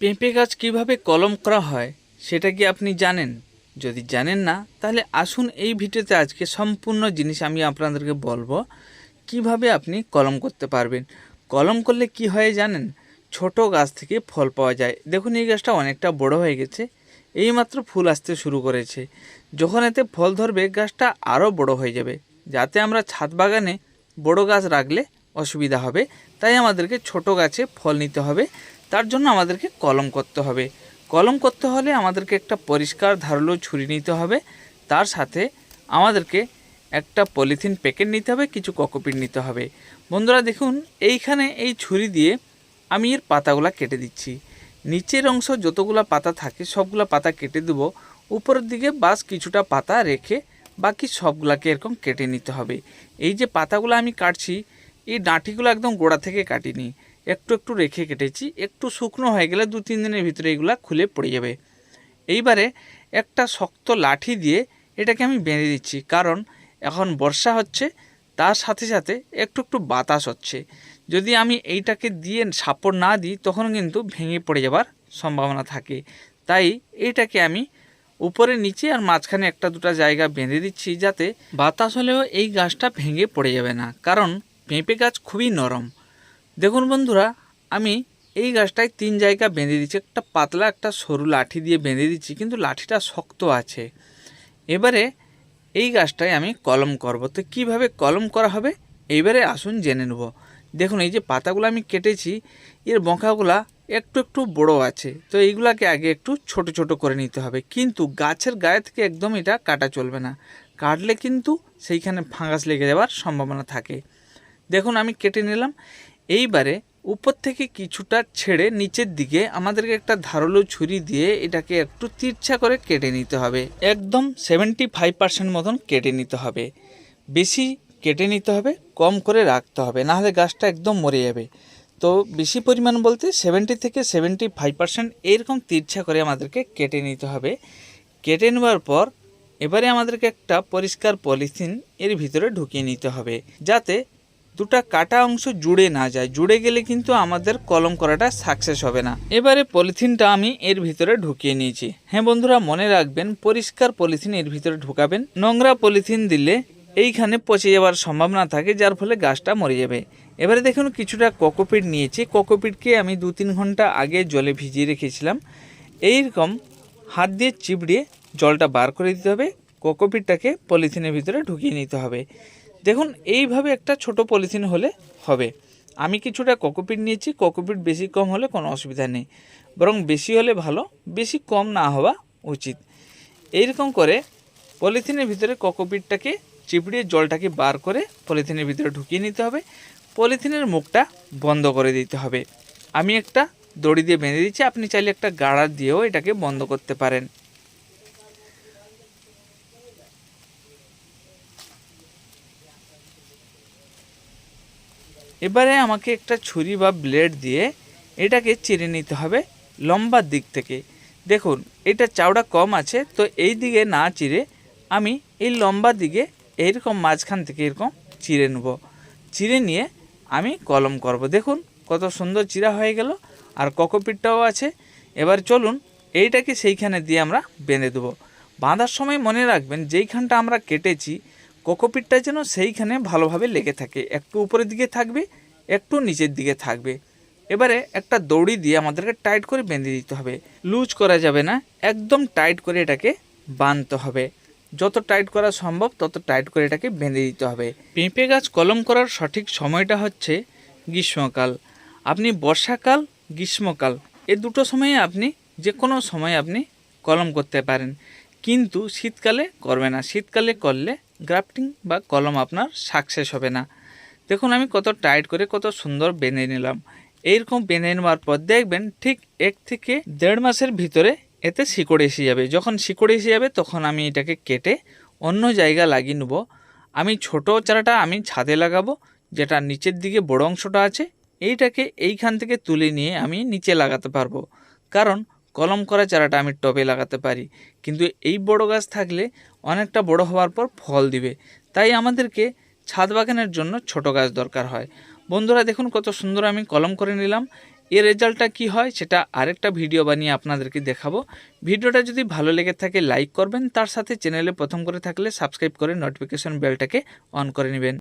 পেঁপে গাছ কীভাবে কলম করা হয়, সেটা কি আপনি জানেন? যদি জানেন না, তাহলে আসুন এই ভিডিওতে আজকে সম্পূর্ণ জিনিস আমি আপনাদেরকে বলব, কীভাবে আপনি কলম করতে পারবেন। কলম করলে কি হয় জানেন? ছোট গাছ থেকে ফল পাওয়া যায়। দেখুন, এই গাছটা অনেকটা বড় হয়ে গেছে। এইমাত্র ফুল আসতে শুরু করেছে। যখন এতে ফল ধরবে, গাছটা আরও বড় হয়ে যাবে। যাতে আমরা ছাদ বাগানে বড় গাছ রাখলে অসুবিধা হবে। তাই আমাদেরকে ছোট গাছে ফল নিতে হবে। তার জন্য আমাদেরকে কলম করতে হবে। কলম করতে হলে আমাদেরকে একটা পরিষ্কার ধারালো ছুরি নিতে হবে। তার সাথে আমাদেরকে একটা পলিথিন প্যাকেট নিতে হবে, কিছু ককোপিট নিতে হবে। বন্ধুরা, দেখুন, এইখানে এই ছুরি দিয়ে আমি এর পাতাগুলা কেটে দিচ্ছি। নিচের অংশ যতগুলো পাতা থাকে, সবগুলো পাতা কেটে দেব। উপরের দিকে বাস কিছুটা পাতা রেখে বাকি সবগুলাকে এরকম কেটে নিতে হবে। এই যে পাতাগুলো আমি কাটছি এই ডাঁটিগুলো একদম গোড়া থেকে কাটিনি। একটু একটু রেখে কেটেছি। একটু শুকনো হয়ে গেলে দু তিন দিনের ভিতরে এগুলা খুলে পড়ে যাবে। এইবারে একটা শক্ত লাঠি দিয়ে এটাকে আমি বেঁধে দিচ্ছি। কারণ এখন বর্ষা হচ্ছে, তার সাথে সাথে একটু একটু বাতাস হচ্ছে। যদি আমি এইটাকে দিয়ে সাপড় না দিই, তখন কিন্তু ভেঙে পড়ে যাবার সম্ভাবনা থাকে। তাই এইটাকে আমি উপরে নিচে আর মাঝখানে একটা দুটো জায়গা বেঁধে দিচ্ছি যাতে বাতাস হলেও এই গাছটা ভেঙে পড়ে যাবে না। কারণ পেঁপে গাছ খুবই নরম। দেখুন বন্ধুরা, আমি এই গাছটায় তিন জায়গা বেঁধে দিচ্ছি একটা পাতলা, একটা সরু লাঠি দিয়ে বেঁধে দিচ্ছি কিন্তু লাঠিটা শক্ত আছে। এবারে এই গাছটায় আমি কলম করব। তো কীভাবে কলম করা হবে? এইবারে আসুন জেনে নেব। দেখুন, এই যে পাতাগুলো আমি কেটেছি, এর বঁকাগুলা একটু একটু বড় আছে। তো এইগুলাকে আগে একটু ছোট ছোট করে নিতে হবে। কিন্তু গাছের গায়ে থেকে একদম এটা কাটা চলবে না। কাটলে কিন্তু সেইখানে ফাঙ্গাস লেগে যাওয়ার সম্ভাবনা থাকে। দেখুন, আমি কেটে নিলাম। এইবারে উপর থেকে কিছুটা ছেড়ে নিচের দিকে আমাদেরকে একটা ধারালো ছুরি দিয়ে এটাকে একটু তিরছা করে কেটে নিতে হবে। একদম সেভেন্টি ফাইভ পার্সেন্ট মতন কেটে নিতে হবে। বেশি কেটে নিতে হবে, কম করে রাখতে হবে, নাহলে গাছটা একদম মরে যাবে। তো বেশি পরিমাণ বলতে সেভেন্টি থেকে সেভেন্টি ফাইভ পার্সেন্ট এইরকম তিরছা করে আমাদেরকে কেটে নিতে হবে। কেটে নেওয়ার পর এবারে আমাদেরকে একটা পরিষ্কার পলিথিন এর ভিতরে ঢুকিয়ে নিতে হবে, যাতে দুটা কাটা অংশ জুড়ে না যায়। জুড়ে গেলে কিন্তু আমাদের কলম করাটা সাকসেস হবে না। এবারে পলিথিনটা আমি এর ভিতরে ঢুকিয়ে নিয়েছি। হ্যাঁ বন্ধুরা, মনে রাখবেন, পরিষ্কার পলিথিন এর ভিতরে ঢুকাবেন। নোংরা পলিথিন দিলে এইখানে পচে যাওয়ার সম্ভাবনা থাকে, যার ফলে গাছটা মরে যাবে। এবারে দেখুন, কিছুটা কোকোপিট নিয়েছি। কোকোপিটকে আমি দু তিন ঘণ্টা আগে জলে ভিজিয়ে রেখেছিলাম। এইরকম হাত দিয়ে চিপড়িয়ে জলটা বার করে দিতে হবে। কোকোপিটটাকে পলিথিনের ভিতরে ঢুকিয়ে নিতে হবে। দেখুন, এইভাবে একটা ছোট পলিথিন হলে হবে। আমি কিছুটা কোকোপিট নিয়েছি, কোকোপিট বেশি কম হলে কোনো অসুবিধা নেই। বরং বেশি হলে ভালো, বেশি কম না হওয়া উচিত। এইরকম করে পলিথিনের ভিতরে কোকোপিটটাকে, চিপড়িয়ে জলটাকে বার করে পলিথিনের ভিতরে ঢুকিয়ে নিতে হবে। পলিথিনের মুখটা বন্ধ করে দিতে হবে। আমি একটা দড়ি দিয়ে বেঁধে দিচ্ছি, আপনি চাইলে একটা গাড়া দিয়েও এটাকে বন্ধ করতে পারেন। এবারে আমাকে একটা ছুরি বা ব্লেড দিয়ে এটাকে চিরে নিতে হবে লম্বা দিক থেকে। দেখুন, এটা চাওড়া কম আছে, তো এই দিকে না চিরে আমি এই লম্বা দিকে এইরকম মাঝখান থেকে এরকম চিরে নেব। চিরে নিয়ে আমি কলম করব। দেখুন, কত সুন্দর চিরা হয়ে গেল, আর ককোপিটটাও আছে। এবার চলুন, এইটাকে সেইখানে দিয়ে আমরা বেঁধে দেবো। বাঁধার সময় মনে রাখবেন, যেইখানটা আমরা কেটেছি কোকোপিটটা যেন সেইখানে ভালোভাবে লেগে থাকে। একটু উপরের দিকে থাকবে, একটু নিচের দিকে থাকবে। এবারে একটা দড়ি দিয়ে আমাদেরকে টাইট করে বেঁধে দিতে হবে। লুজ করা যাবে না, একদম টাইট করে এটাকে বাঁধতে হবে। যত টাইট করা সম্ভব, তত টাইট করে এটাকে বেঁধে দিতে হবে। পেঁপে গাছ কলম করার সঠিক সময়টা হচ্ছে গ্রীষ্মকাল। আপনি বর্ষাকাল, গ্রীষ্মকাল, এ দুটো সময়ে আপনি যে কোনো সময় আপনি কলম করতে পারেন। কিন্তু শীতকালে করবে না। শীতকালে করলে গ্রাফটিং বা কলম আপনার সাকসেস হবে না। দেখুন, আমি কত টাইট করে কত সুন্দর বেঁধে নিলাম। এইরকম বেঁধে নেওয়ার পর দেখবেন ঠিক এক থেকে দেড় মাসের ভিতরে এতে শিকড় এসে যাবে। যখন শিকড় এসে যাবে, তখন আমি এটাকে কেটে অন্য জায়গা লাগিয়ে নেব। আমি ছোট চারাটা আমি ছাদে লাগাবো, যেটা নিচের দিকে বড় অংশটা আছে, এইটাকে এইখান থেকে তুলে নিয়ে আমি নিচে লাগাতে পারব। কারণ কলম করা চারাটা আমি টবে লাগাতে পারি। কিন্তু এই বড় গাছ থাকলে অনেকটা বড় হওয়ার পর ফল দিবে। তাই আমাদেরকে ছাদ বাগানের জন্য ছোট গাছ দরকার হয়। বন্ধুরা, দেখুন কত সুন্দর আমি কলম করে নিলাম। এর রেজাল্টটা কি হয় সেটা আরেকটা ভিডিও বানিয়ে আপনাদেরকে দেখাবো। ভিডিওটা যদি ভালো লেগে থাকে, লাইক করবেন। তার সাথে চ্যানেলে প্রথম করে থাকলে সাবস্ক্রাইব করে নোটিফিকেশন বেলটাকে অন করে নেবেন।